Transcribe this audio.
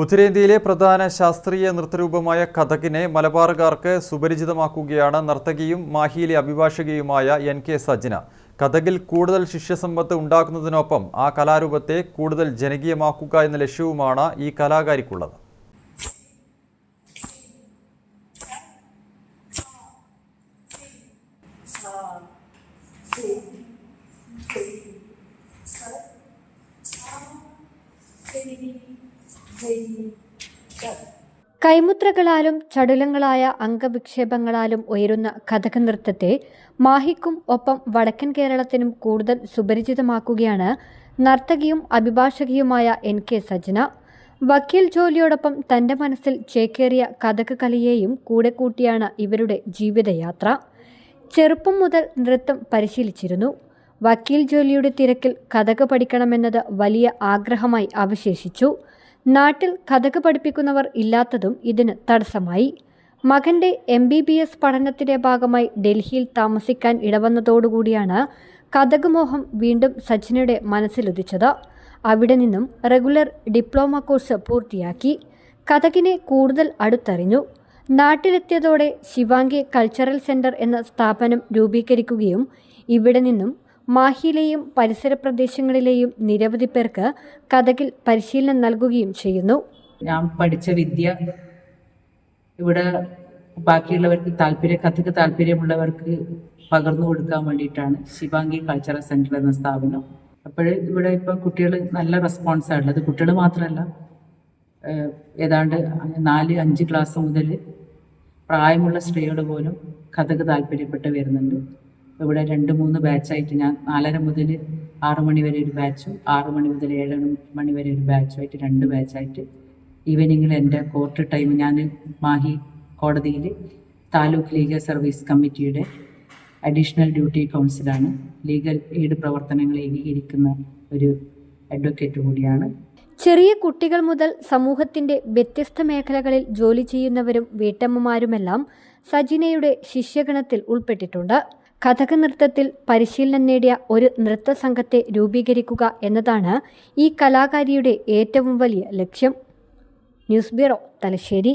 ഉത്തരേന്ത്യയിലെ പ്രധാന ശാസ്ത്രീയ നൃത്തരൂപമായ കഥകിനെ മലബാറുകാർക്ക് സുപരിചിതമാക്കുകയാണ് നർത്തകിയും മാഹിയിലെ അഭിഭാഷകയുമായ എൻ കെ സജ്ജന. കഥകിൽ കൂടുതൽ ശിഷ്യസമ്പത്ത് ഉണ്ടാക്കുന്നതിനൊപ്പം ആ കലാരൂപത്തെ കൂടുതൽ ജനകീയമാക്കുക എന്ന ലക്ഷ്യവുമാണ് ഈ കലാകാരിക്കുള്ളത്. കൈമുദ്രകളാലും ചടുലങ്ങളായ അംഗവിക്ഷേപങ്ങളാലും ഉയരുന്ന കഥക നൃത്തത്തെ മാഹിക്കും ഒപ്പം വടക്കൻ കേരളത്തിനും കൂടുതൽ സുപരിചിതമാക്കുകയാണ് നർത്തകിയും അഭിഭാഷകിയുമായ എൻ കെ സജ്ന വക്കീൽ ജോലിയോടൊപ്പം തന്റെ മനസ്സിൽ ചേക്കേറിയ കഥക് കലയെയും കൂടെ കൂട്ടിയാണ് ഇവരുടെ ജീവിതയാത്ര. ചെറുപ്പം മുതൽ നൃത്തം പരിശീലിച്ചിരുന്നു. വക്കീൽ ജോലിയുടെ തിരക്കിൽ കഥക് പഠിക്കണമെന്നത് വലിയ ആഗ്രഹമായി അവശേഷിച്ചു. നാട്ടിൽ കഥക് പഠിപ്പിക്കുന്നവർ ഇല്ലാത്തതും ഇതിന് തടസ്സമായി. മകന്റെ എം ബി ബി എസ് പഠനത്തിന്റെ ഭാഗമായി ഡൽഹിയിൽ താമസിക്കാൻ ഇടവന്നതോടുകൂടിയാണ് കഥക് മോഹം വീണ്ടും സച്ചിനയുടെ മനസ്സിലുദിച്ചത്. അവിടെ നിന്നും റെഗുലർ ഡിപ്ലോമ കോഴ്സ് പൂർത്തിയാക്കി കഥകിനെ കൂടുതൽ അടുത്തറിഞ്ഞു. നാട്ടിലെത്തിയതോടെ ശിവാംഗി കൾച്ചറൽ സെന്റർ എന്ന സ്ഥാപനം രൂപീകരിക്കുകയും ഇവിടെ നിന്നും മാഹിയിലെയും പരിസര പ്രദേശങ്ങളിലെയും നിരവധി പേർക്ക് കഥകിൽ പരിശീലനം നൽകുകയും ചെയ്യുന്നു. ഞാൻ പഠിച്ച വിദ്യ ഇവിടെ ബാക്കിയുള്ളവർക്ക് താല്പര്യ കഥക്ക് താല്പര്യമുള്ളവർക്ക് പകർന്നു കൊടുക്കാൻ വേണ്ടിയിട്ടാണ് ശിവാംഗി കൾച്ചറൽ സെന്റർ എന്ന സ്ഥാപനം. അപ്പോൾ ഇവിടെ ഇപ്പം കുട്ടികൾ നല്ല റെസ്പോൺസാണ് ഉള്ളത് കുട്ടികൾ മാത്രമല്ല ഏതാണ്ട് നാല് അഞ്ച് ക്ലാസ് മുതൽ പ്രായമുള്ള സ്ത്രീകൾ പോലും കഥക്ക് താല്പര്യപ്പെട്ട് വരുന്നുണ്ട്. ഇവിടെ രണ്ട് മൂന്ന് ബാച്ചായിട്ട് ഞാൻ നാലര മുതൽ ആറ് മണി വരെ ഒരു ബാച്ചും ആറ് മണി മുതൽ ഏഴ് മണി വരെ ഒരു ബാച്ചുമായിട്ട് രണ്ട് ബാച്ചായിട്ട് ഈവനിങ്ങിൽ എന്റെ കോർട്ട് ടൈം ഞാൻ മാഹി കോടതിയിൽ താലൂക്ക് ലീഗൽ സർവീസ് കമ്മിറ്റിയുടെ അഡീഷണൽ ഡ്യൂട്ടി കൗൺസിലാണ് ലീഗൽ എയ്ഡ് പ്രവർത്തനങ്ങൾ ഏകീകരിക്കുന്ന ഒരു അഡ്വക്കേറ്റ് കൂടിയാണ്. ചെറിയ കുട്ടികൾ മുതൽ സമൂഹത്തിന്റെ വ്യത്യസ്ത മേഖലകളിൽ ജോലി ചെയ്യുന്നവരും വീട്ടമ്മമാരുമെല്ലാം സജിനയുടെ ശിഷ്യഗണത്തിൽ ഉൾപ്പെട്ടിട്ടുണ്ട്. കഥക നൃത്തത്തിൽ പരിശീലനം നേടിയ ഒരു നൃത്ത സംഘത്തെ രൂപീകരിക്കുക എന്നതാണ് ഈ കലാകാരിയുടെ ഏറ്റവും വലിയ ലക്ഷ്യം. News bureau Thalassery.